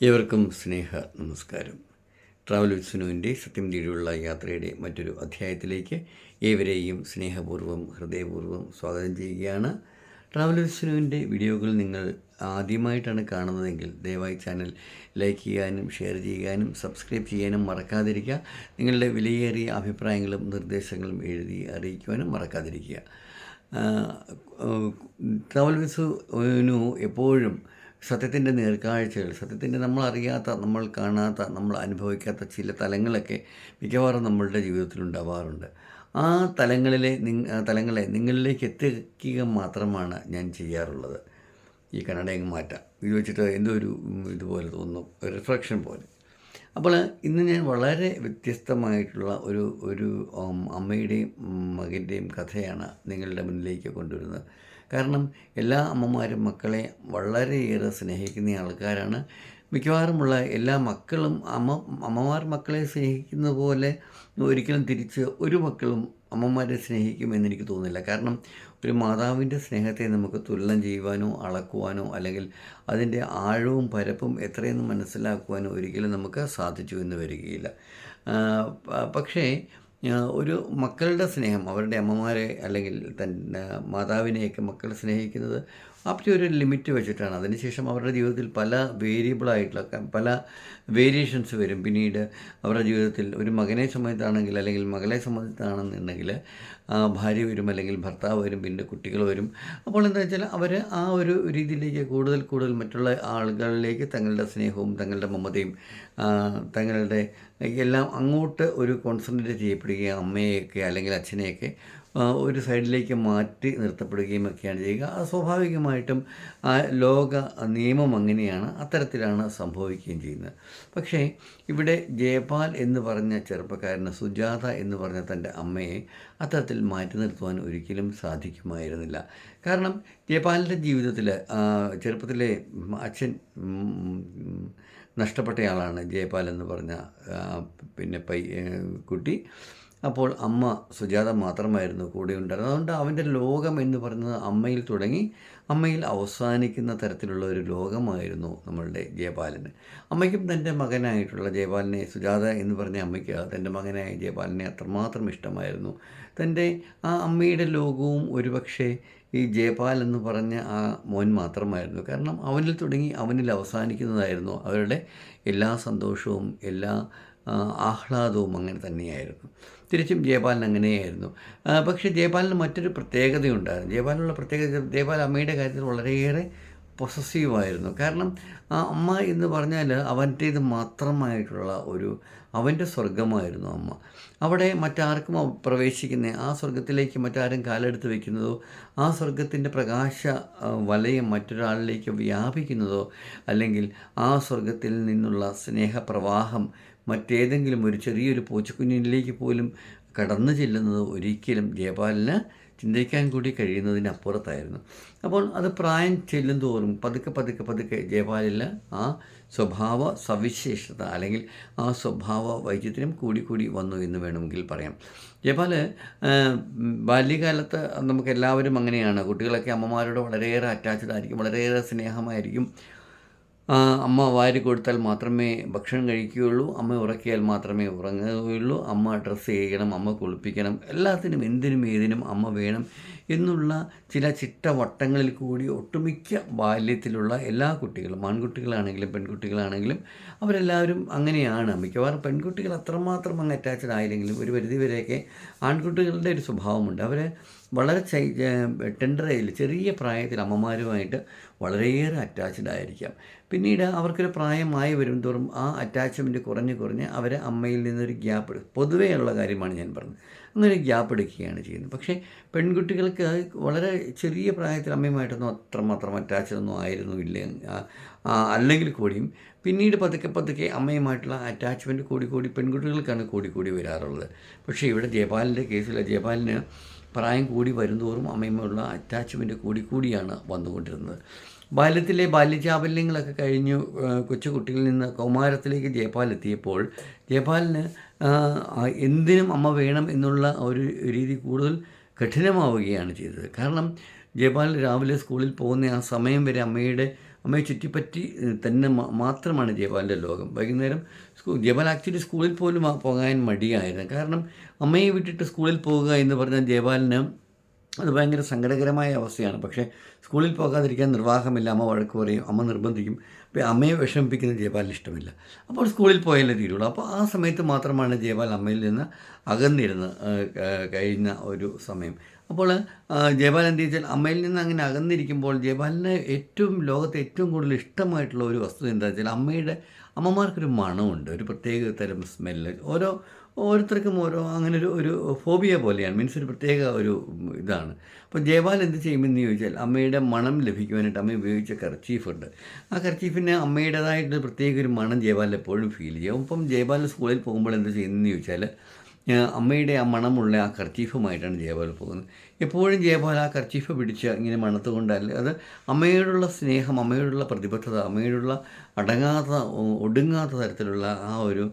ഏവർക്കും സ്നേഹ നമസ്കാരം. ട്രാവൽ വിത്സുനുവിന്റെ സത്യം തീരെയുള്ള യാത്രയുടെ മറ്റൊരു അധ്യായത്തിലേക്ക് ഏവരെയും സ്നേഹപൂർവം ഹൃദയപൂർവം സ്വാഗതം ചെയ്യുകയാണ്. ട്രാവൽ വിത്സുനുവിന്റെ വീഡിയോകൾ നിങ്ങൾ ആദ്യമായിട്ടാണ് കാണുന്നതെങ്കിൽ ദയവായി ചാനൽ ലൈക്ക് ചെയ്യാനും ഷെയർ ചെയ്യാനും സബ്സ്ക്രൈബ് ചെയ്യാനും മറക്കാതിരിക്കുക. നിങ്ങളുടെ വിലയേറിയ അഭിപ്രായങ്ങളും നിർദ്ദേശങ്ങളും എഴുതി അറിയിക്കുവാനും മറക്കാതിരിക്കുക. ട്രാവൽ വിസുനു എപ്പോഴും സത്യത്തിന്റെ നേർക്കാഴ്ചകൾ സത്യത്തിന്റെ നമ്മൾ അറിയാത്ത നമ്മൾ കാണാത്ത നമ്മൾ അനുഭവിക്കാത്ത ചില തലങ്ങളൊക്കെ മിക്കവാറും നമ്മളുടെ ജീവിതത്തിൽ ഉണ്ടാവാറുണ്ട്. ആ തലങ്ങളിലെ നിങ്ങ തലങ്ങളെ നിങ്ങളിലേക്ക് എത്തിക്കുക മാത്രമാണ് ഞാൻ ചെയ്യാറുള്ളത്. ഈ കന്നഡയും മാറ്റാം. ഇത് വെച്ചിട്ട് എന്തോ ഒരു ഇതുപോലെ തോന്നും റിഫ്ലക്ഷൻ പോലെ. അപ്പോൾ ഇന്ന് ഞാൻ വളരെ വ്യത്യസ്തമായിട്ടുള്ള ഒരു ഒരു അമ്മയുടെയും മകന്റെയും കഥയാണ് നിങ്ങളുടെ മുന്നിലേക്ക് കൊണ്ടുവരുന്നത്. കാരണം എല്ലാ അമ്മമാരും മക്കളെ വളരെയേറെ സ്നേഹിക്കുന്ന ആൾക്കാരാണ്. മിക്കവാറുമുള്ള എല്ലാ മക്കളും അമ്മ അമ്മമാർ മക്കളെ സ്നേഹിക്കുന്ന പോലെ ഒരിക്കലും തിരിച്ച് ഒരു മക്കളും അമ്മമാരെ സ്നേഹിക്കുമെന്ന് എനിക്ക് തോന്നുന്നില്ല. കാരണം ഒരു മാതാവിന്റെ സ്നേഹത്തെ നമുക്ക് തുലനം ചെയ്യുവാനോ അളക്കുവാനോ അല്ലെങ്കിൽ അതിന്റെ ആഴവും പരപ്പും എത്രയെന്ന് മനസ്സിലാക്കുവാനോ ഒരിക്കലും നമുക്ക് സാധിച്ചു എന്ന് വരികയില്ല. പക്ഷേ ഒരു മക്കളുടെ സ്നേഹം അവരുടെ അമ്മമാരെ അല്ലെങ്കിൽ തന്റെ മാതാവിനെയൊക്കെ മക്കൾ സ്നേഹിക്കുന്നത് അപ്പോൾ ഒരു ലിമിറ്റ് വെച്ചിട്ടാണ്. അതിനുശേഷം അവരുടെ ജീവിതത്തിൽ പല വേരിയബിളായിട്ടുള്ള പല വേരിയേഷൻസ് വരും. പിന്നീട് അവരുടെ ജീവിതത്തിൽ ഒരു മകനെ സംബന്ധിച്ചാണെങ്കിൽ അല്ലെങ്കിൽ മകളെ സംബന്ധിച്ചാണെന്നുണ്ടെങ്കിൽ ഭാര്യ വരും അല്ലെങ്കിൽ ഭർത്താവ് വരും പിന്നെ കുട്ടികൾ വരും. അപ്പോൾ എന്താ വെച്ചാൽ അവർ ആ ഒരു രീതിയിലേക്ക് കൂടുതൽ കൂടുതൽ മറ്റുള്ള ആളുകളിലേക്ക് തങ്ങളുടെ സ്നേഹവും തങ്ങളുടെ മമതയും തങ്ങളുടെ എല്ലാം അങ്ങോട്ട് ഒരു കോൺസെൻട്രേറ്റ് ചെയ്യപ്പെടുകയും അമ്മയെയൊക്കെ അല്ലെങ്കിൽ അച്ഛനെയൊക്കെ ഒരു സൈഡിലേക്ക് മാറ്റി നിർത്തപ്പെടുകയും ഒക്കെയാണ് ചെയ്യുക. അത് സ്വാഭാവികമായിട്ടും ആ ലോക നിയമം അങ്ങനെയാണ് അത്തരത്തിലാണ് സംഭവിക്കുകയും ചെയ്യുന്നത്. പക്ഷേ ഇവിടെ ജയപാൽ എന്ന് പറഞ്ഞ ചെറുപ്പക്കാരന് സുജാത എന്ന് പറഞ്ഞ തന്റെ അമ്മയെ അത്തരത്തിൽ മാറ്റി നിർത്തുവാൻ ഒരിക്കലും സാധിക്കുമായിരുന്നില്ല. കാരണം ജയപാലിന്റെ ജീവിതത്തിൽ ചെറുപ്പത്തിലെ അച്ഛൻ നഷ്ടപ്പെട്ടയാളാണ് ജയപാൽ എന്ന് പറഞ്ഞ പിന്നെ പൈ കുട്ടി. അപ്പോൾ അമ്മ സുജാത മാത്രമായിരുന്നു കൂടെ ഉണ്ടായിരുന്നത്. അതുകൊണ്ട് അവന്റെ ലോകം എന്ന് പറയുന്നത് അമ്മയിൽ തുടങ്ങി അമ്മയിൽ അവസാനിക്കുന്ന തരത്തിലുള്ള ഒരു ലോകമായിരുന്നു നമ്മളുടെ ജയപാലന് അമ്മയ്ക്കും തന്റെ മകനായിട്ടുള്ള ജയപാലിനെ സുജാത എന്ന് പറഞ്ഞ അമ്മയ്ക്ക് തന്റെ മകനായ ജയപാലിനെ അത്രമാത്രം ഇഷ്ടമായിരുന്നു. തന്റെ ആ അമ്മയുടെ ലോകവും ഒരുപക്ഷെ ഈ ജയപാൽ എന്ന് പറഞ്ഞ ആ മോൻ മാത്രമായിരുന്നു. കാരണം അവനിൽ തുടങ്ങി അവനിൽ അവസാനിക്കുന്നതായിരുന്നു അവരുടെ എല്ലാ സന്തോഷവും എല്ലാ ആഹ്ലാദവും അങ്ങനെ തന്നെയായിരുന്നു. തിരിച്ചും ജയപാലൻ അങ്ങനെയായിരുന്നു. പക്ഷേ ജയപാലിന് മറ്റൊരു പ്രത്യേകതയുണ്ടായിരുന്നു. ജയപാലിനുള്ള പ്രത്യേകത ജയപാൽ അമ്മയുടെ കാര്യത്തിൽ വളരെയേറെ പൊസസീവായിരുന്നു കാരണം ആ അമ്മ എന്ന് പറഞ്ഞാൽ അവന്റേത് മാത്രമായിട്ടുള്ള ഒരു അവന്റെ സ്വർഗമായിരുന്നു അമ്മ. അവിടെ മറ്റാർക്കും പ്രവേശിക്കുന്ന ആ സ്വർഗത്തിലേക്ക് മറ്റാരും കാലെടുത്ത് വയ്ക്കുന്നതോ ആ സ്വർഗത്തിന്റെ പ്രകാശ വലയം മറ്റൊരാളിലേക്ക് വ്യാപിക്കുന്നതോ അല്ലെങ്കിൽ ആ സ്വർഗത്തിൽ നിന്നുള്ള സ്നേഹപ്രവാഹം മറ്റേതെങ്കിലും ഒരു ചെറിയൊരു പൂച്ചക്കുഞ്ഞിലേക്ക് പോലും കടന്നു ചെല്ലുന്നത് ഒരിക്കലും ജയപാലിന് ചിന്തിക്കാൻ കൂടി കഴിയുന്നതിനപ്പുറത്തായിരുന്നു അപ്പോൾ അത് പ്രായം ചെല്ലും തോറും പതുക്കെ പതുക്കെ പതുക്കെ ജയപാലിൽ ആ സ്വഭാവ സവിശേഷത അല്ലെങ്കിൽ ആ സ്വഭാവ വൈചിത്ര്യം കൂടി കൂടി വന്നു എന്ന് വേണമെങ്കിൽ പറയാം. ജയപാൽ ബാല്യകാലത്ത് നമുക്കെല്ലാവരും അങ്ങനെയാണ്. കുട്ടികളൊക്കെ അമ്മമാരോട് വളരെയേറെ അറ്റാച്ച്ഡ് ആയിരിക്കും വളരെയേറെ സ്നേഹമായിരിക്കും. അമ്മ വാരി കൊടുത്താൽ മാത്രമേ ഭക്ഷണം കഴിക്കുകയുള്ളൂ. അമ്മ ഉറക്കിയാൽ മാത്രമേ ഉറങ്ങുകയുള്ളൂ. അമ്മ ഡ്രസ്സ് ചെയ്യണം അമ്മ കുളിപ്പിക്കണം. എല്ലാത്തിനും എന്തിനും ഏതിനും അമ്മ വേണം എന്നുള്ള ചില ചിട്ടവട്ടങ്ങളിൽ കൂടി ഒട്ടുമിക്ക ബാല്യത്തിലുള്ള എല്ലാ കുട്ടികളും ആൺകുട്ടികളാണെങ്കിലും പെൺകുട്ടികളാണെങ്കിലും അവരെല്ലാവരും അങ്ങനെയാണ്. മിക്കവാറും പെൺകുട്ടികൾ അത്രമാത്രം അങ്ങ് അറ്റാച്ച്ഡ് ആയില്ലെങ്കിലും ഒരു പരിധിവരെയൊക്കെ ആൺകുട്ടികളുടെ ഒരു സ്വഭാവമുണ്ട്. അവർ വളരെ ടെൻഡർ ടെൻഡറയിൽ ചെറിയ പ്രായത്തിൽ അമ്മമാരുമായിട്ട് വളരെയേറെ അറ്റാച്ച്ഡ് ആയിരിക്കാം. പിന്നീട് അവർക്കൊരു പ്രായമായി വരും തോറും ആ അറ്റാച്ച്മെന്റ് കുറഞ്ഞ് കുറഞ്ഞ് അവർ അമ്മയിൽ നിന്നൊരു ഗ്യാപ്പ് എടുക്കും പൊതുവെയുള്ള കാര്യമാണ് ഞാൻ പറഞ്ഞത്. അങ്ങനെ ഗ്യാപ്പ് എടുക്കുകയാണ് ചെയ്യുന്നത്. പക്ഷേ പെൺകുട്ടികൾക്ക് വളരെ ചെറിയ പ്രായത്തിൽ അമ്മയുമായിട്ടൊന്നും അത്രമാത്രം അറ്റാച്ച്ഡ് ഒന്നും ആയിരുന്നു ഇല്ല അല്ലെങ്കിൽ കൂടിയും. പിന്നീട് പതുക്കെ പതുക്കെ അമ്മയുമായിട്ടുള്ള അറ്റാച്ച്മെന്റ് കൂടി കൂടി പെൺകുട്ടികൾക്കാണ് കൂടി കൂടി വരാറുള്ളത്. പക്ഷേ ഇവിടെ ജയപാലിന്റെ കേസിൽ ജയപാലിന് പ്രായം കൂടി വരുന്തോറും അമ്മയുമായുള്ള അറ്റാച്ച്മെന്റ് കൂടി കൂടിയാണ് വന്നുകൊണ്ടിരുന്നത്. ബാല്യത്തിലെ ബാല്യചാബല്യങ്ങളൊക്കെ കഴിഞ്ഞു ആ, കൊച്ചു കുട്ടികളിൽ നിന്ന് കൗമാരത്തിലേക്ക് ജയപാൽ എത്തിയപ്പോൾ ജയപാലിന് എന്തിനും അമ്മ വേണം എന്നുള്ള ഒരു രീതി കൂടുതൽ കഠിനമാവുകയാണ് ചെയ്തത്. കാരണം ജയപാൽ രാവിലെ സ്കൂളിൽ പോകുന്ന ആ സമയം വരെ അമ്മയുടെ അമ്മയെ ചുറ്റിപ്പറ്റി തന്നെ മാത്രമാണ് ജയപാലിന്റെ ലോകം. വൈകുന്നേരം സ്കൂൾ ജയപാൽ ആക്ച്വലി സ്കൂളിൽ പോലും പോകാൻ മടിയായിരുന്നു. കാരണം അമ്മയെ വിട്ടിട്ട് സ്കൂളിൽ പോകുക എന്ന് പറഞ്ഞാൽ ജയപാലിന് അത് ഭയങ്കര സങ്കടകരമായ അവസ്ഥയാണ്. പക്ഷേ സ്കൂളിൽ പോകാതിരിക്കാൻ നിർവാഹമില്ല. അമ്മ വഴക്ക് പറയും അമ്മ നിർബന്ധിക്കും. അപ്പോൾ അമ്മയെ വിഷമിപ്പിക്കുന്ന ജയപാലിന് ഇഷ്ടമില്ല. അപ്പോൾ സ്കൂളിൽ പോയാലേ തീരുള്ളൂ. അപ്പോൾ ആ സമയത്ത് മാത്രമാണ് ജയപാൽ അമ്മയിൽ നിന്ന് അകന്നിരുന്ന് കഴിഞ്ഞ ഒരു സമയം. അപ്പോൾ ജയപാലൻ ജയപാൽ എന്ത് ചോദിച്ചാൽ അമ്മയിൽ നിന്ന് അങ്ങനെ അകന്നിരിക്കുമ്പോൾ ജയപാലിന് ഏറ്റവും ലോകത്തെ ഏറ്റവും കൂടുതൽ ഇഷ്ടമായിട്ടുള്ള ഒരു വസ്തു എന്താ വെച്ചാൽ അമ്മയുടെ അമ്മമാർക്കൊരു മണമുണ്ട് ഒരു പ്രത്യേക തരം സ്മെല്ല് ഓരോ ഓരോരുത്തർക്കും ഓരോ അങ്ങനെ ഒരു ഒരു ഫോബിയ പോലെയാണ് മീൻസ് ഒരു പ്രത്യേക ഒരു ഇതാണ്. അപ്പോൾ ജയപാൽ എന്ത് ചെയ്യുമെന്ന് ചോദിച്ചാൽ അമ്മയുടെ മണം ലഭിക്കുവാനായിട്ട് അമ്മ ഉപയോഗിച്ച കർച്ചീഫുണ്ട് ആ കർച്ചീഫിന് അമ്മയുടേതായിട്ട് പ്രത്യേക ഒരു മണം ജയപാലിൽ എപ്പോഴും ഫീൽ ചെയ്യും. അപ്പം ജയപാൽ സ്കൂളിൽ പോകുമ്പോൾ എന്ത് ചെയ്യുന്നതെന്ന് ചോദിച്ചാൽ അമ്മയുടെ ആ മണമുള്ള ആ കർച്ചീഫുമായിട്ടാണ് ജയപാൽ പോകുന്നത്. എപ്പോഴും ജയപാൽ ആ കർച്ചീഫ് പിടിച്ച് ഇങ്ങനെ മണത്തുകൊണ്ടല്ല അത് അമ്മയോടുള്ള സ്നേഹം അമ്മയോടുള്ള പ്രതിബദ്ധത അമ്മയോടുള്ള അടങ്ങാത്ത ഒടുങ്ങാത്ത തരത്തിലുള്ള ആ ഒരു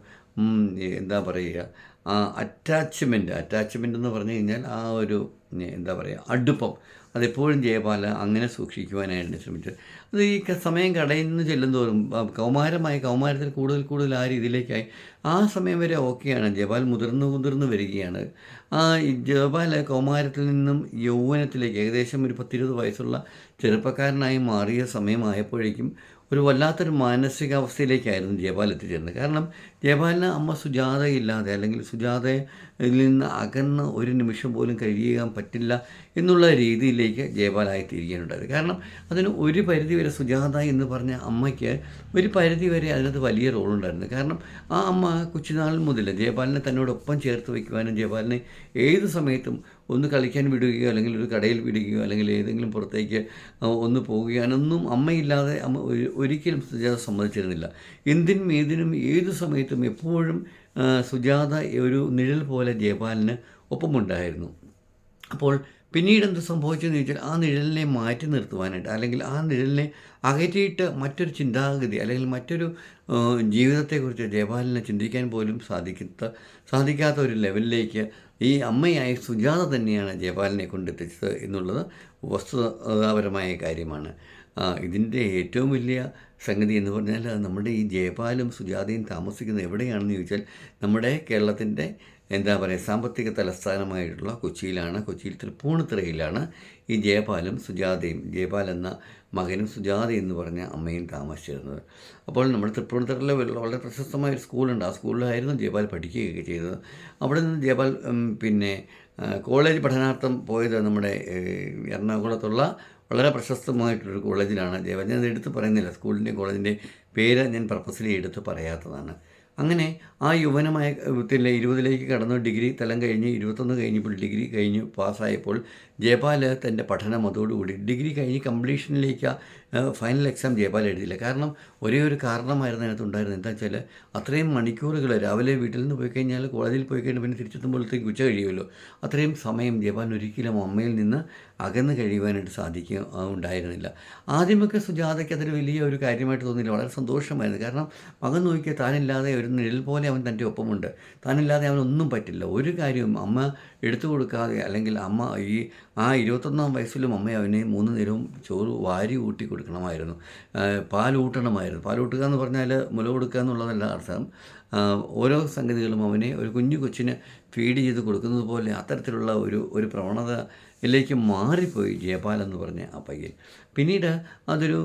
എന്താ പറയുക ആ അറ്റാച്ച്മെന്റ് അറ്റാച്ച്മെന്റ് എന്ന് പറഞ്ഞു കഴിഞ്ഞാൽ ആ ഒരു എന്താ പറയുക അടുപ്പം അതെപ്പോഴും ജയപാല അങ്ങനെ സൂക്ഷിക്കുവാനായിട്ട് ശ്രമിച്ചത് അത് ഈ സമയം കടയിന്ന് ചെല്ലുന്തോറും കൗമാരമായ കൗമാരത്തിൽ കൂടുതൽ കൂടുതൽ ആ രീതിയിലേക്കായി ആ സമയം വരെ ഓക്കെയാണ്. ജയപാൽ മുതിർന്നു മുതിർന്നു വരികയാണ്. ആ ജയപാല കൗമാരത്തിൽ നിന്നും യൗവനത്തിലേക്ക് ഏകദേശം ഒരു പത്തിരുപത് വയസ്സുള്ള ചെറുപ്പക്കാരനായി മാറിയ സമയമായപ്പോഴേക്കും ഒരു വല്ലാത്തൊരു മാനസികാവസ്ഥയിലേക്കായിരുന്നു ജയപാൽ എത്തിച്ചേരുന്നത് കാരണം ജയപാലിന് അമ്മ സുജാതയില്ലാതെ അല്ലെങ്കിൽ സുജാതയിൽ നിന്ന് അകന്ന് ഒരു നിമിഷം പോലും കഴിയാൻ പറ്റില്ല എന്നുള്ള രീതിയിലേക്ക് ജയപാലായി തീരുകയാണുണ്ടായത് കാരണം അതിന് ഒരു പരിധിവരെ സുജാത എന്ന് പറഞ്ഞ അമ്മയ്ക്ക് ഒരു പരിധിവരെ അതിനകത്ത് വലിയ റോളുണ്ടായിരുന്നു. കാരണം ആ അമ്മ കൊച്ചുനാൾ മുതൽ ജയപാലിനെ തന്നോടൊപ്പം ചേർത്ത് വയ്ക്കുവാനും ജയപാലിനെ ഏത് സമയത്തും ഒന്ന് കളിക്കാൻ വിടുകയോ അല്ലെങ്കിൽ ഒരു കടയിൽ വിടുകയോ അല്ലെങ്കിൽ ഏതെങ്കിലും പുറത്തേക്ക് ഒന്ന് പോവുകയാണെന്നും അമ്മയില്ലാതെ അമ്മ ഒരു- ഒരിക്കലും സുജാത സമ്മതിച്ചിരുന്നില്ല. എന്തിനും ഏതിനും ഏത് സമയത്തും എപ്പോഴും സുജാത ഒരു നിഴൽ പോലെ ജയപാലിന് ഒപ്പമുണ്ടായിരുന്നു. അപ്പോൾ പിന്നീട് എന്ത് സംഭവിച്ചെന്ന് ചോദിച്ചാൽ ആ നിഴലിനെ മാറ്റി നിർത്തുവാനായിട്ട് അല്ലെങ്കിൽ ആ നിഴലിനെ അകറ്റിയിട്ട് മറ്റൊരു ചിന്താഗതി അല്ലെങ്കിൽ മറ്റൊരു ജീവിതത്തെക്കുറിച്ച് ജയപാലിനെ ചിന്തിക്കാൻ പോലും സാധിക്കാത്ത സാധിക്കാത്ത ഒരു ലെവലിലേക്ക് ഈ അമ്മയായ സുജാത തന്നെയാണ് ജയപാലിനെ കൊണ്ടെത്തിച്ചത് എന്നുള്ളത് വസ്തുതാപരമായ കാര്യമാണ്. ഇതിന്റെ ഏറ്റവും വലിയ സംഗതി എന്ന് പറഞ്ഞാൽ നമ്മുടെ ഈ ജയപാലും സുജാതയും താമസിക്കുന്നത് എവിടെയാണെന്ന് ചോദിച്ചാൽ നമ്മുടെ കേരളത്തിന്റെ എന്താ പറയുക സാമ്പത്തിക തലസ്ഥാനമായിട്ടുള്ള കൊച്ചിയിലാണ് കൊച്ചിയിൽ തൃപ്പൂണിത്തുറയിലാണ് ഈ ജയപാലും സുജാതയും ജയപാൽ എന്ന മകനും സുജാത എന്ന് പറഞ്ഞ അമ്മയും താമസിച്ചിരുന്നത്. അപ്പോൾ നമ്മുടെ തൃപ്പൂണിത്തുറയിലെ വളരെ പ്രശസ്തമായ ഒരു സ്കൂളുണ്ട്. ആ സ്കൂളിലായിരുന്നു ജയപാൽ പഠിക്കുകയൊക്കെ ചെയ്തത്. അവിടെ നിന്ന് ജയപാൽ പിന്നെ കോളേജ് പഠനാർത്ഥം പോയത് നമ്മുടെ എറണാകുളത്തുള്ള വളരെ പ്രശസ്തമായിട്ടുള്ളൊരു കോളേജിലാണ്. ജയപാൽ ഞാൻ എടുത്ത് പറയുന്നില്ല. സ്കൂളിന്റെ കോളേജിന്റെ പേര് ഞാൻ പർപ്പസിലി എടുത്ത് പറയാത്തതാണ്. അങ്ങനെ ആ യുവനമായ ത്തിലെ ഇരുപതിലേക്ക് കടന്നു ഡിഗ്രി തലം കഴിഞ്ഞ് ഇരുപത്തൊന്ന് കഴിഞ്ഞപ്പോൾ ഡിഗ്രി കഴിഞ്ഞ് പാസ്സായപ്പോൾ ജയപാൽ തന്റെ പഠനം അതോടുകൂടി. ഡിഗ്രി കഴിഞ്ഞ് കംപ്ലീഷനിലേക്ക് ഫൈനൽ എക്സാം ജയപാൽ എഴുതിയില്ല. കാരണം ഒരേ ഒരു കാരണമായിരുന്നു അതിനകത്ത് ഉണ്ടായിരുന്നത്. എന്താ വെച്ചാൽ അത്രയും മണിക്കൂറുകൾ രാവിലെ വീട്ടിൽ നിന്ന് പോയി കഴിഞ്ഞാൽ കോളേജിൽ പോയി കഴിഞ്ഞാൽ പിന്നെ തിരിച്ചെത്തുമ്പോഴത്തേക്ക് ഉച്ച കഴിയുമല്ലോ. അത്രയും സമയം ജയപാൽ ഒരിക്കലും അമ്മയിൽ നിന്ന് അകന്ന് കഴിയുവാനായിട്ട് സാധിക്കുക ആ, ഉണ്ടായിരുന്നില്ല. ആദ്യമൊക്കെ സുജാതയ്ക്ക് അതൊരു വലിയ ഒരു കാര്യമായിട്ട് തോന്നിയില്ല. വളരെ സന്തോഷമായിരുന്നു. കാരണം മകൻ നോക്കിയാൽ താനില്ലാതെ ഒരു നിഴൽ പോലെ അവൻ തന്റെ ഒപ്പമുണ്ട്. താനില്ലാതെ അവനൊന്നും പറ്റില്ല. ഒരു കാര്യവും അമ്മ എടുത്തു കൊടുക്കാതെ അല്ലെങ്കിൽ അമ്മ ഈ ആ ഇരുപത്തൊന്നാം വയസ്സിലും അമ്മ അവനെ മൂന്ന് നേരവും ചോറ് വാരി ഊട്ടി ആ, പാലൂട്ടണമായിരുന്നു. പാലൂട്ടുക എന്ന് പറഞ്ഞാൽ മുല കൊടുക്കുക എന്നുള്ളതല്ല അർത്ഥം. ഓരോ സംഗതികളും അവനെ ഒരു കുഞ്ഞു കൊച്ചിന് ഫീഡ് ചെയ്ത് കൊടുക്കുന്നത് പോലെ അത്തരത്തിലുള്ള ഒരു ഒരു പ്രവണതയിലേക്ക് മാറിപ്പോയി ജയപാൽ എന്ന് പറഞ്ഞ ആ പയ്യൻ. പിന്നീട് അതൊരു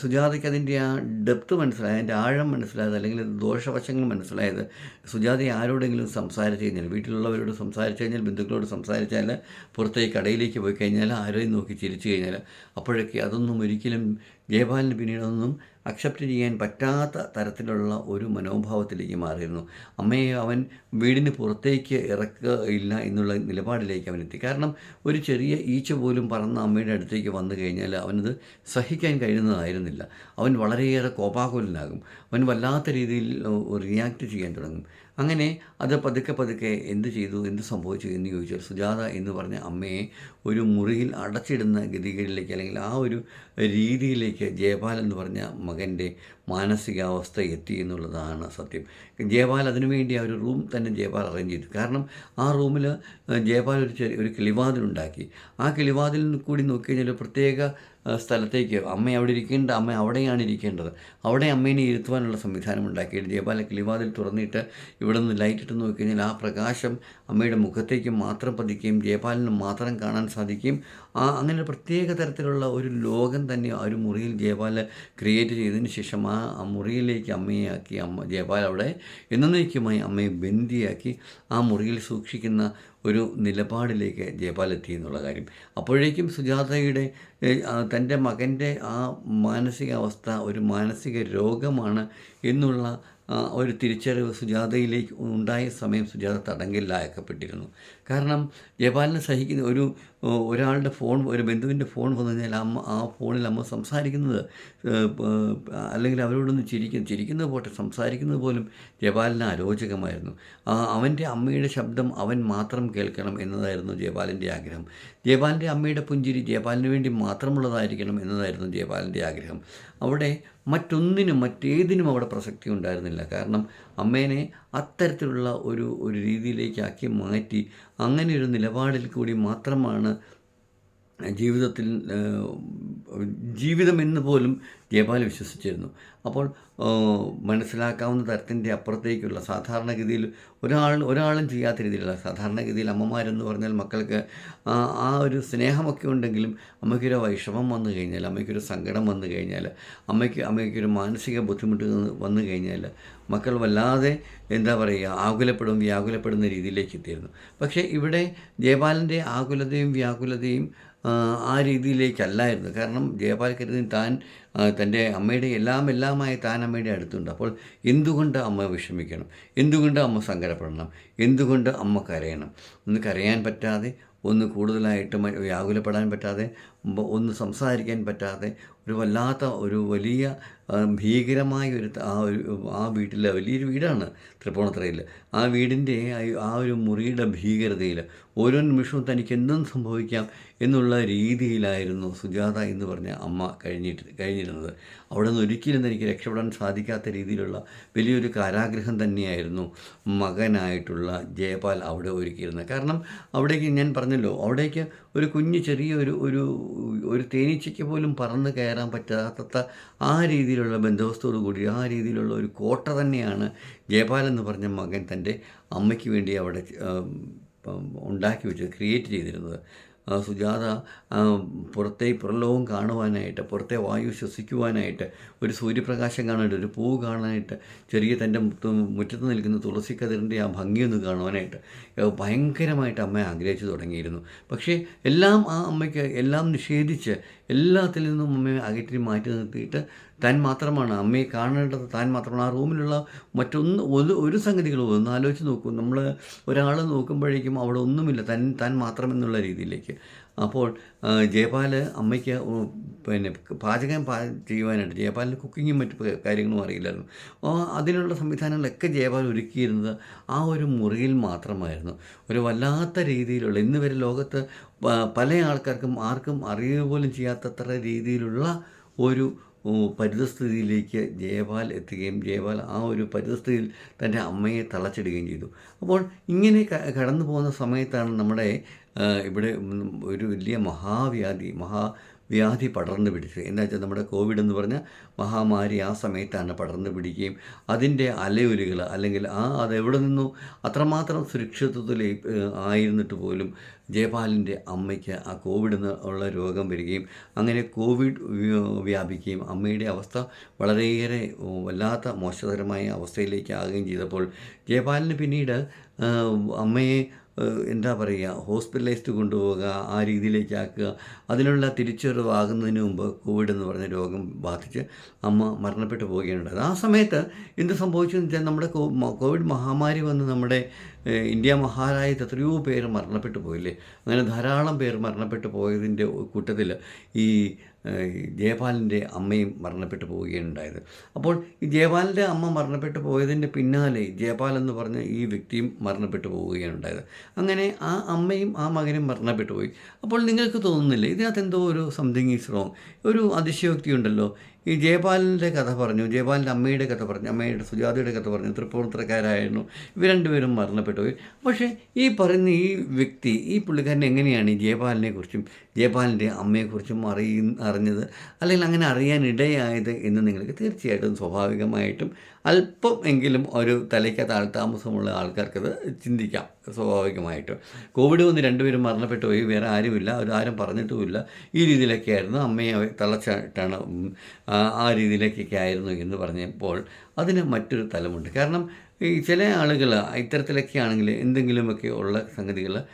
സുജാതയ്ക്ക് അതിന്റെ ആ ഡെപ്ത് മനസ്സിലായത് അതിന്റെ ആഴം മനസ്സിലായത് അല്ലെങ്കിൽ ദോഷവശങ്ങൾ മനസ്സിലായത് സുജാതയെ ആരോടെങ്കിലും സംസാരിച്ചു കഴിഞ്ഞാൽ വീട്ടിലുള്ളവരോട് സംസാരിച്ചു കഴിഞ്ഞാൽ ബന്ധുക്കളോട് സംസാരിച്ചാൽ പുറത്തേക്ക് കടയിലേക്ക് പോയി കഴിഞ്ഞാൽ ആരെയും നോക്കി ചിരിച്ചു കഴിഞ്ഞാൽ അപ്പോഴൊക്കെ അതൊന്നും ഒരിക്കലും ജയപാലിന് പിന്നീടൊന്നും അക്സെപ്റ്റ് ചെയ്യാൻ പറ്റാത്ത തരത്തിലുള്ള ഒരു മനോഭാവത്തിലേക്ക് മാറിയിരുന്നു. അമ്മയെ അവൻ വീടിന് പുറത്തേക്ക് ഇറക്കുകയില്ല എന്നുള്ള നിലപാടിലേക്ക് അവൻ എത്തി. കാരണം ഒരു ചെറിയ ഈച്ച പോലും പറന്ന അമ്മയുടെ അടുത്തേക്ക് വന്നു കഴിഞ്ഞാൽ അവനത് സഹിക്കാൻ കഴിയുന്നതായിരുന്നില്ല. അവൻ വളരെയേറെ കോപാകുലനാകും. അവൻ വല്ലാത്ത രീതിയിൽ റിയാക്ട് ചെയ്യാൻ തുടങ്ങും. അങ്ങനെ അത് പതുക്കെ പതുക്കെ എന്ത് ചെയ്തു? എന്ത് സംഭവിച്ചു എന്ന് ചോദിച്ചാൽ സുജാത എന്ന് പറഞ്ഞ അമ്മയെ ഒരു മുറിയിൽ അടച്ചിടുന്ന ഗതികളിലേക്ക് അല്ലെങ്കിൽ ആ ഒരു രീതിയിലേക്ക് ജയപാൽ എന്ന് പറഞ്ഞ മകന്റെ മാനസികാവസ്ഥ എത്തി എന്നുള്ളതാണ് സത്യം. ജയപാൽ അതിനുവേണ്ടി ആ ഒരു റൂം തന്നെ ജയപാൽ അറേഞ്ച് ചെയ്തു. കാരണം ആ റൂമിൽ ജയപാൽ ഒരു ചെറിയ ഒരു കിളിവാതിലുണ്ടാക്കി. ആ കിളിവാതിൽ കൂടി നോക്കി കഴിഞ്ഞാൽ ഒരു പ്രത്യേക സ്ഥലത്തേക്ക് അമ്മ അവിടെ ഇരിക്കേണ്ട അമ്മ അവിടെയാണ് ഇരിക്കേണ്ടത്. അവിടെ അമ്മേനെ ഇരുത്തുവാനുള്ള സംവിധാനം ഉണ്ടാക്കിയിട്ട് ജയപാല കിളിവാതിൽ തുറന്നിട്ട് ഇവിടെ നിന്ന് ലൈറ്റ് ഇട്ട് നോക്കി കഴിഞ്ഞാൽ ആ പ്രകാശം അമ്മയുടെ മുഖത്തേക്ക് മാത്രം പതിക്കുകയും ജയപാലിന് മാത്രം കാണാൻ സാധിക്കുകയും ആ അങ്ങനെ പ്രത്യേക തരത്തിലുള്ള ഒരു ലോകം തന്നെ ആ ഒരു മുറിയിൽ ജയപാൽ ക്രിയേറ്റ് ചെയ്തതിന് ശേഷം ആ മുറിയിലേക്ക് അമ്മയെ ആക്കി അമ്മ ജയപാൽ അവിടെ എന്നേക്കുമായി അമ്മയെ ബന്ദിയാക്കി ആ മുറിയിൽ സൂക്ഷിക്കുന്ന ഒരു നിലപാടിലേക്ക് ജയപാൽ എത്തി എന്നുള്ള കാര്യം. അപ്പോഴേക്കും സുജാതയുടെ തന്റെ മകന്റെ ആ മാനസികാവസ്ഥ ഒരു മാനസിക രോഗമാണ് എന്നുള്ള ഒരു തിരിച്ചറിവ് സുജാതയിലേക്ക് ഉണ്ടായ സമയം സുജാത തടങ്കലിലാക്കപ്പെട്ടിരുന്നു. കാരണം ജയപാലിനെ സഹിക്കുന്ന ഒരു ഒരാളുടെ ഫോൺ ഒരു ബന്ധുവിന്റെ ഫോൺ വന്നു കഴിഞ്ഞാൽ അമ്മ ആ ഫോണിൽ അമ്മ സംസാരിക്കുന്നത് അല്ലെങ്കിൽ അവരോടൊന്ന് ചിരിക്കുന്നു ചിരിക്കുന്നത് പോട്ടെ സംസാരിക്കുന്നത് പോലും ജപാലിന് അരോചകമായിരുന്നു. അവന്റെ അമ്മയുടെ ശബ്ദം അവൻ മാത്രം കേൾക്കണം എന്നതായിരുന്നു ജയപാലിന്റെ ആഗ്രഹം. ജയപാലിന്റെ അമ്മയുടെ പുഞ്ചിരി ജയപാലിന് വേണ്ടി മാത്രമുള്ളതായിരിക്കണം എന്നതായിരുന്നു ജയപാലിന്റെ ആഗ്രഹം. അവിടെ മറ്റൊന്നിനും മറ്റേതിനും അവിടെ പ്രസക്തി ഉണ്ടായിരുന്നില്ല. കാരണം അമ്മേനെ അത്തരത്തിലുള്ള ഒരു ഒരു രീതിയിലേക്കാക്കി മാറ്റി. അങ്ങനെ ഒരു നിലപാടിൽ കൂടി മാത്രമാണ് ജീവിതത്തിൽ ജീവിതമെന്ന് പോലും ജയപാൽ വിശ്വസിച്ചിരുന്നു. അപ്പോൾ മനസ്സിലാക്കാവുന്ന തരത്തിന്റെ അപ്പുറത്തേക്കുള്ള സാധാരണഗതിയിൽ ഒരാൾ ഒരാളും ചെയ്യാത്ത രീതിയിലുള്ള സാധാരണഗതിയിൽ അമ്മമാരെന്ന് പറഞ്ഞാൽ മക്കൾക്ക് ആ ഒരു സ്നേഹമൊക്കെ ഉണ്ടെങ്കിലും അമ്മയ്ക്കൊരു വൈഷമം വന്നു കഴിഞ്ഞാൽ അമ്മയ്ക്കൊരു സങ്കടം വന്നു കഴിഞ്ഞാൽ അമ്മയ്ക്ക് അമ്മയ്ക്കൊരു മാനസിക ബുദ്ധിമുട്ട് വന്നു കഴിഞ്ഞാൽ മക്കൾ വല്ലാതെ എന്താ പറയുക ആകുലപ്പെടും വ്യാകുലപ്പെടുന്ന രീതിയിലേക്ക് എത്തിയിരുന്നു. പക്ഷേ ഇവിടെ ജയപാലന്റെ ആകുലതയും വ്യാകുലതയും ആ, രീതിയിലേക്കല്ലായിരുന്നു. കാരണം ജയപാൽ കരുതി താൻ തന്റെ അമ്മയുടെ എല്ലാം എല്ലാമായി താൻ അമ്മയുടെ അടുത്തുണ്ട്. അപ്പോൾ എന്തുകൊണ്ട് അമ്മ വിഷമിക്കണം? എന്തുകൊണ്ട് അമ്മ സങ്കടപ്പെടണം? എന്തുകൊണ്ട് അമ്മ കരയണം? ഒന്ന് കരയാൻ പറ്റാതെ ഒന്ന് കൂടുതലായിട്ട് വ്യാകുലപ്പെടാൻ പറ്റാതെ ഒന്ന് സംസാരിക്കാൻ പറ്റാതെ ഒരു വല്ലാത്ത ഒരു വലിയ ഭീകരമായ ഒരു ആ ഒരു ആ വീട്ടിലെ വലിയൊരു വീടാണ് തൃപ്പൂണിത്തറയിൽ. ആ വീടിന്റെ ആ- ഒരു മുറിയുടെ ഭീകരതയിൽ ഓരോ നിമിഷവും തനിക്ക് എന്തും സംഭവിക്കാം എന്നുള്ള രീതിയിലായിരുന്നു സുജാത എന്ന് പറഞ്ഞ അമ്മ കഴിഞ്ഞിട്ട് കഴിഞ്ഞിരുന്നത് അവിടെ നിന്ന് ഒരിക്കലും എനിക്ക് രക്ഷപ്പെടാൻ സാധിക്കാത്ത രീതിയിലുള്ള വലിയൊരു കാരാഗ്രഹം തന്നെയായിരുന്നു മകനായിട്ടുള്ള ജയപാൽ അവിടെ ഒരുക്കിയിരുന്നത്. കാരണം അവിടേക്ക് ഞാൻ പറഞ്ഞല്ലോ അവിടേക്ക് ഒരു കുഞ്ഞു ചെറിയ ഒരു ഒരു തേനീച്ചയ്ക്ക് പോലും പറന്ന് കയറാൻ പറ്റാത്ത ആ രീതിയിലുള്ള ബന്ധവസ്തോടു കൂടി ആ രീതിയിലുള്ള ഒരു കോട്ട തന്നെയാണ് ജയപാൽ എന്ന് പറഞ്ഞ മകൻ തന്റെ അമ്മയ്ക്ക് വേണ്ടി അവിടെ ഉണ്ടാക്കി വെച്ചത് ക്രിയേറ്റ് ചെയ്തിരുന്നത്. സുജാത പുറത്തെ പുറലോകം കാണുവാനായിട്ട് പുറത്തെ വായു ശ്വസിക്കുവാനായിട്ട് ഒരു സൂര്യപ്രകാശം കാണാനായിട്ട് ഒരു പൂവ് കാണാനായിട്ട് ചെറിയ തന്റെ മുറ്റ- മുറ്റത്ത് നിൽക്കുന്ന തുളസി കതിറിന്റെ ആ ഭംഗിയൊന്ന് കാണുവാനായിട്ട് ഭയങ്കരമായിട്ട് അമ്മ ആഗ്രഹിച്ചു തുടങ്ങിയിരുന്നു. പക്ഷേ എല്ലാം ആ അമ്മയ്ക്ക് എല്ലാം നിഷേധിച്ച് എല്ലാത്തിൽ നിന്നും അമ്മയെ അകറ്റി മാറ്റി നിർത്തിയിട്ട് താൻ മാത്രമാണ്. അമ്മയെ കാണേണ്ടത് താൻ മാത്രമാണ്. ആ റൂമിലുള്ള മറ്റൊന്ന് ഒരു ഒരു സംഗതികളും ഒന്ന് ആലോചിച്ച് നോക്കും. നമ്മൾ ഒരാൾ നോക്കുമ്പോഴേക്കും അവിടെ ഒന്നുമില്ല. താൻ താൻ മാത്രമെന്നുള്ള രീതിയിലേക്ക്. അപ്പോൾ ജയപാൽ അമ്മയ്ക്ക് പിന്നെ പാചകം പാ ചെയ്യുവാനായിട്ട് ജയപാലിന് കുക്കിങ്ങും മറ്റു കാര്യങ്ങളും അറിയില്ലായിരുന്നു. അതിനുള്ള സംവിധാനങ്ങളൊക്കെ ജയപാൽ ഒരുക്കിയിരുന്നത് ആ ഒരു മുറിയിൽ മാത്രമായിരുന്നു. ഒരു വല്ലാത്ത രീതിയിലുള്ള ഇന്ന് വരെ ലോകത്ത് പല ആൾക്കാർക്കും ആർക്കും അറിയുക പോലും ചെയ്യാത്തത്ര രീതിയിലുള്ള ഒരു പരിതസ്ഥിതിയിലേക്ക് ജയപാൽ എത്തുകയും ജയപാൽ ആ ഒരു പരിതസ്ഥിതിയിൽ തന്റെ അമ്മയെ തളച്ചിടുകയും ചെയ്തു. അപ്പോൾ ഇങ്ങനെ കടന്നു പോകുന്ന സമയത്താണ് നമ്മുടെ ഇവിടെ ഒരു വലിയ മഹാവ്യാധി മഹാ വ്യാധി പടർന്നു പിടിച്ചത് എന്താ വെച്ചാൽ നമ്മുടെ കോവിഡ് എന്ന് പറഞ്ഞ മഹാമാരി ആ സമയത്താണ് പടർന്നു പിടിക്കുകയും അതിന്റെ അലയൊലികൾ അല്ലെങ്കിൽ ആ അതെവിടെ നിന്നു അത്രമാത്രം സുരക്ഷിതത്വത്തിൽ ആയിരുന്നിട്ട് പോലും ജയപാലിന്റെ അമ്മയ്ക്ക് ആ കോവിഡ് ഉള്ള രോഗം വരികയും അങ്ങനെ കോവിഡ് വ്യ- വ്യാപിക്കുകയും അമ്മയുടെ അവസ്ഥ വളരെയേറെ വല്ലാത്ത മോശകരമായ അവസ്ഥയിലേക്ക് ആകുകയും ചെയ്തപ്പോൾ ജയപാലിന് പിന്നീട് അമ്മയെ എന്താ പറയുക ഹോസ്പിറ്റലൈസ്ഡ് കൊണ്ടുപോവുക ആ രീതിയിലേക്കാക്കുക അതിനുള്ള തിരിച്ചറിവാകുന്നതിന് മുമ്പ് കോവിഡ് എന്ന് പറഞ്ഞ രോഗം ബാധിച്ച് അമ്മ മരണപ്പെട്ടു പോവുകയുണ്ടായത് ആ സമയത്ത് എന്ത് സംഭവിച്ചു എന്ന് വെച്ചാൽ നമ്മുടെ കോവിഡ് മഹാമാരി വന്ന് നമ്മുടെ ഇന്ത്യ മഹാരാജ്യത്ത് എത്രയോ പേര് മരണപ്പെട്ടു പോയില്ലേ? അങ്ങനെ ധാരാളം പേർ മരണപ്പെട്ടു പോയതിന്റെ കൂട്ടത്തിൽ ഈ ജയപാലിന്റെ അമ്മയും മരണപ്പെട്ടു പോവുകയുണ്ടായത്. അപ്പോൾ ഈ ജയപാലിന്റെ അമ്മ മരണപ്പെട്ടു പോയതിന്റെ പിന്നാലെ ജയപാൽ എന്ന് പറഞ്ഞ ഈ വ്യക്തിയും മരണപ്പെട്ടു പോവുകയുണ്ടായത്. അങ്ങനെ ആ അമ്മയും ആ മകനും മരണപ്പെട്ടു പോയി. അപ്പോൾ നിങ്ങൾക്ക് തോന്നുന്നില്ലേ ഇതിനകത്ത് എന്തോ ഒരു സംതിങ് ഈസ് റോങ് ഒരു അതിശയോക്തി ഉണ്ടല്ലോ ഈ ജയപാലിന്റെ കഥ പറഞ്ഞു ജയപാലിന്റെ അമ്മയുടെ കഥ പറഞ്ഞു അമ്മയുടെ സുജാതയുടെ കഥ പറഞ്ഞു തൃപ്പൂണിത്തറക്കാരായിരുന്നു. ഇവർ രണ്ടുപേരും മരണപ്പെട്ടു. പക്ഷേ ഈ പറയുന്ന ഈ വ്യക്തി ഈ പുള്ളിക്കാരൻ എങ്ങനെയാണ് ഈ ജയപാലിനെ കുറിച്ചും ജയപാലിന്റെ അമ്മയെക്കുറിച്ചും അറിയ അറിഞ്ഞത്? അല്ലെങ്കിൽ അങ്ങനെ അറിയാനിടയായത് എന്ന് നിങ്ങൾക്ക് തീർച്ചയായിട്ടും സ്വാഭാവികമായിട്ടും അല്പം എങ്കിലും ഒരു തലയ്ക്ക് താഴ്ത്താമസമുള്ള ആൾക്കാർക്കത് ചിന്തിക്കാം സ്വാഭാവികമായിട്ട്. കോവിഡ് വന്ന് രണ്ടുപേരും മരണപ്പെട്ടു പോയി വേറെ ആരുമില്ല അവരാരും പറഞ്ഞിട്ടുമില്ല. ഈ രീതിയിലൊക്കെ ആയിരുന്നു അമ്മയെ തളച്ചിട്ടാണ് ആ രീതിയിലേക്കൊക്കെ ആയിരുന്നു എന്ന് പറഞ്ഞപ്പോൾ അതിന് മറ്റൊരു തലമുണ്ട്. കാരണം ഈ ചില ആളുകൾ ഇത്തരത്തിലൊക്കെ ആണെങ്കിൽ എന്തെങ്കിലുമൊക്കെ ഉള്ള സംഗതികൾ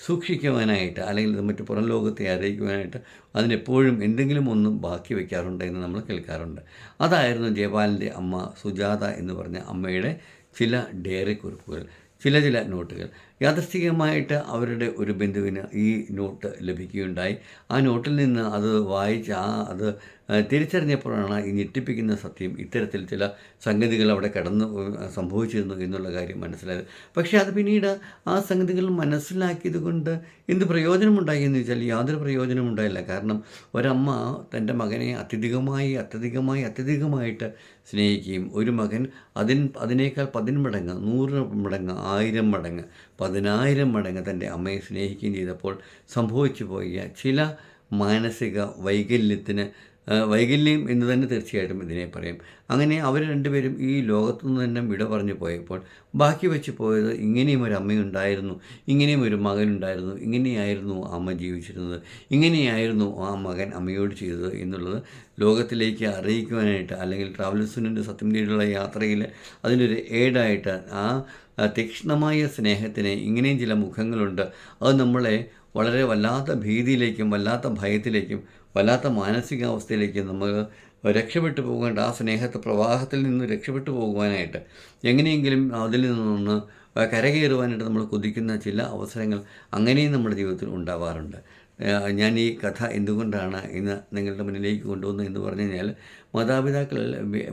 സൂക്ഷിക്കുവാനായിട്ട് അല്ലെങ്കിൽ മറ്റു പുറം ലോകത്തെ അറിയിക്കുവാനായിട്ട് അതിനെപ്പോഴും എന്തെങ്കിലും ഒന്നും ബാക്കി വയ്ക്കാറുണ്ട് എന്ന് നമ്മൾ കേൾക്കാറുണ്ട്. അതായിരുന്നു ജയപാലിന്റെ അമ്മ സുജാത എന്ന് പറഞ്ഞ അമ്മയുടെ ചില ഡയറി കുറിപ്പുകൾ ചില ചില നോട്ടുകൾ. യാദൃശ്ചികമായിട്ട് അവരുടെ ഒരു ബന്ധുവിന് ഈ നോട്ട് ലഭിക്കുകയുണ്ടായി. ആ നോട്ടിൽ നിന്ന് അത് വായിച്ച് ആ അത് തിരിച്ചറിഞ്ഞപ്പോഴാണ് ഈ ഞെട്ടിപ്പിക്കുന്ന സത്യം ഇത്തരത്തിൽ ചില സംഗതികൾ അവിടെ കടന്നു സംഭവിച്ചിരുന്നു എന്നുള്ള കാര്യം മനസ്സിലായത്. പക്ഷേ അത് പിന്നീട് ആ സംഗതികൾ മനസ്സിലാക്കിയത് കൊണ്ട് എന്ത് പ്രയോജനമുണ്ടായി എന്ന് വെച്ചാൽ യാതൊരു പ്രയോജനമുണ്ടായില്ല. കാരണം ഒരമ്മ തന്റെ മകനെ അത്യധികമായി അത്യധികമായി അത്യധികമായിട്ട് സ്നേഹിക്കുകയും ഒരു മകൻ അതിൻ അതിനേക്കാൾ പതിന്മടങ്ങ് നൂറ് മടങ്ങ് ആയിരം മടങ്ങ് പതിനായിരം മടങ്ങ് തന്റെ അമ്മയെ സ്നേഹിക്കുകയും ചെയ്തപ്പോൾ സംഭവിച്ചു പോയ ചില മാനസിക വൈകല്യത്തിന് വൈകല്യം എന്ന് തന്നെ തീർച്ചയായിട്ടും ഇതിനെ പറയും. അങ്ങനെ അവർ രണ്ടുപേരും ഈ ലോകത്തു നിന്ന് തന്നെ വിട പറഞ്ഞു പോയപ്പോൾ ബാക്കി വെച്ച് പോയത് ഇങ്ങനെയും ഒരു അമ്മയുണ്ടായിരുന്നു ഇങ്ങനെയും ഒരു മകനുണ്ടായിരുന്നു ഇങ്ങനെയായിരുന്നു അമ്മ ജീവിച്ചിരുന്നത് ഇങ്ങനെയായിരുന്നു ആ മകൻ അമ്മയോട് ചെയ്തത് എന്നുള്ളത് ലോകത്തിലേക്ക് അറിയിക്കുവാനായിട്ട് അല്ലെങ്കിൽ ട്രാവൽസിന്റെ സത്യം തേടിയുള്ള യാത്രയിൽ അതിനൊരു ഏഡായിട്ട് ആ തീക്ഷ്ണമായ സ്നേഹത്തിന് ഇങ്ങനെയും ചില മുഖങ്ങളുണ്ട്. അത് നമ്മളെ വളരെ വല്ലാത്ത ഭീതിയിലേക്കും വല്ലാത്ത ഭയത്തിലേക്കും വല്ലാത്ത മാനസികാവസ്ഥയിലേക്ക് നമ്മൾ രക്ഷപ്പെട്ടു പോകേണ്ട ആ സ്നേഹത്തെ പ്രവാഹത്തിൽ നിന്ന് രക്ഷപ്പെട്ടു പോകുവാനായിട്ട് എങ്ങനെയെങ്കിലും അതിൽ നിന്നൊന്ന് കരകയറുവാനായിട്ട് നമ്മൾ കൊതിക്കുന്ന ചില അവസരങ്ങൾ അങ്ങനെയും നമ്മുടെ ജീവിതത്തിൽ ഉണ്ടാവാറുണ്ട്. ഞാൻ ഈ കഥ എന്തുകൊണ്ടാണ് ഇന്ന് നിങ്ങളുടെ മുന്നിലേക്ക് കൊണ്ടുവന്നത് എന്ന് പറഞ്ഞു കഴിഞ്ഞാൽ മാതാപിതാക്കൾ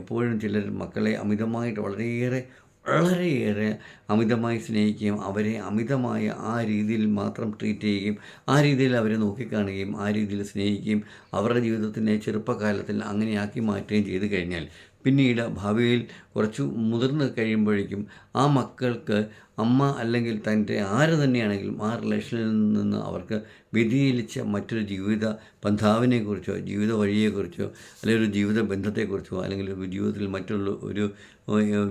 എപ്പോഴും ചിലർ മക്കളെ അമിതമായിട്ട് വളരെയേറെ വളരെയേറെ അമിതമായി സ്നേഹിക്കുകയും അവരെ അമിതമായ ആ രീതിയിൽ മാത്രം ട്രീറ്റ് ചെയ്യുകയും ആ രീതിയിൽ അവരെ നോക്കിക്കാണുകയും ആ രീതിയിൽ സ്നേഹിക്കുകയും അവരുടെ ജീവിതത്തിനെ ചെറുപ്പകാലത്തിൽ അങ്ങനെയാക്കി മാറ്റുകയും ചെയ്തു കഴിഞ്ഞാൽ പിന്നീട് ഭാവിയിൽ കുറച്ചു മുതിർന്ന് കഴിയുമ്പോഴേക്കും ആ മക്കൾക്ക് അമ്മ അല്ലെങ്കിൽ തന്റെ ആര് തന്നെയാണെങ്കിലും ആ റിലേഷനിൽ നിന്ന് അവർക്ക് വ്യതിചലിച്ച മറ്റൊരു ജീവിത ബന്ധാവിനെക്കുറിച്ചോ ജീവിത വഴിയെക്കുറിച്ചോ അല്ലെങ്കിൽ ഒരു ജീവിത ബന്ധത്തെക്കുറിച്ചോ അല്ലെങ്കിൽ ഒരു ജീവിതത്തിൽ മറ്റുള്ള ഒരു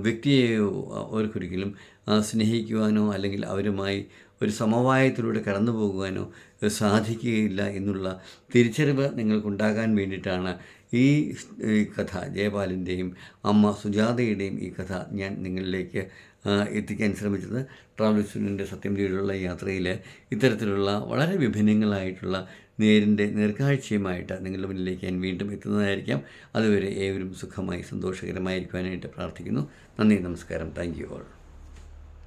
വ്യക്തിയെയോ അവർക്കൊരിക്കലും സ്നേഹിക്കുവാനോ അല്ലെങ്കിൽ അവരുമായി ഒരു സമവായത്തിലൂടെ കടന്നു പോകുവാനോ സാധിക്കുകയില്ല എന്നുള്ള തിരിച്ചറിവ് നിങ്ങൾക്കുണ്ടാകാൻ വേണ്ടിയിട്ടാണ് ഈ കഥ ജയപാലിന്റെയും അമ്മ സുജാതയുടെയും ഈ കഥ ഞാൻ നിങ്ങളിലേക്ക് എത്തിക്കാൻ ശ്രമിച്ചത് ട്രാവൽ സ്റ്റുഡന്റിന്റെ സത്യം ചെയ്തുള്ള യാത്രയിൽ ഇത്തരത്തിലുള്ള വളരെ വിഭിന്നങ്ങളായിട്ടുള്ള നേരിന്റെ നേർക്കാഴ്ചയുമായിട്ട് നിങ്ങളുടെ മുന്നിലേക്ക് ഞാൻ വീണ്ടും എത്തുന്നതായിരിക്കാം. അതുവരെ ഏവരും സുഖമായി സന്തോഷകരമായിരിക്കുവാനായിട്ട് പ്രാർത്ഥിക്കുന്നു. നന്ദി നമസ്കാരം. Thank you all.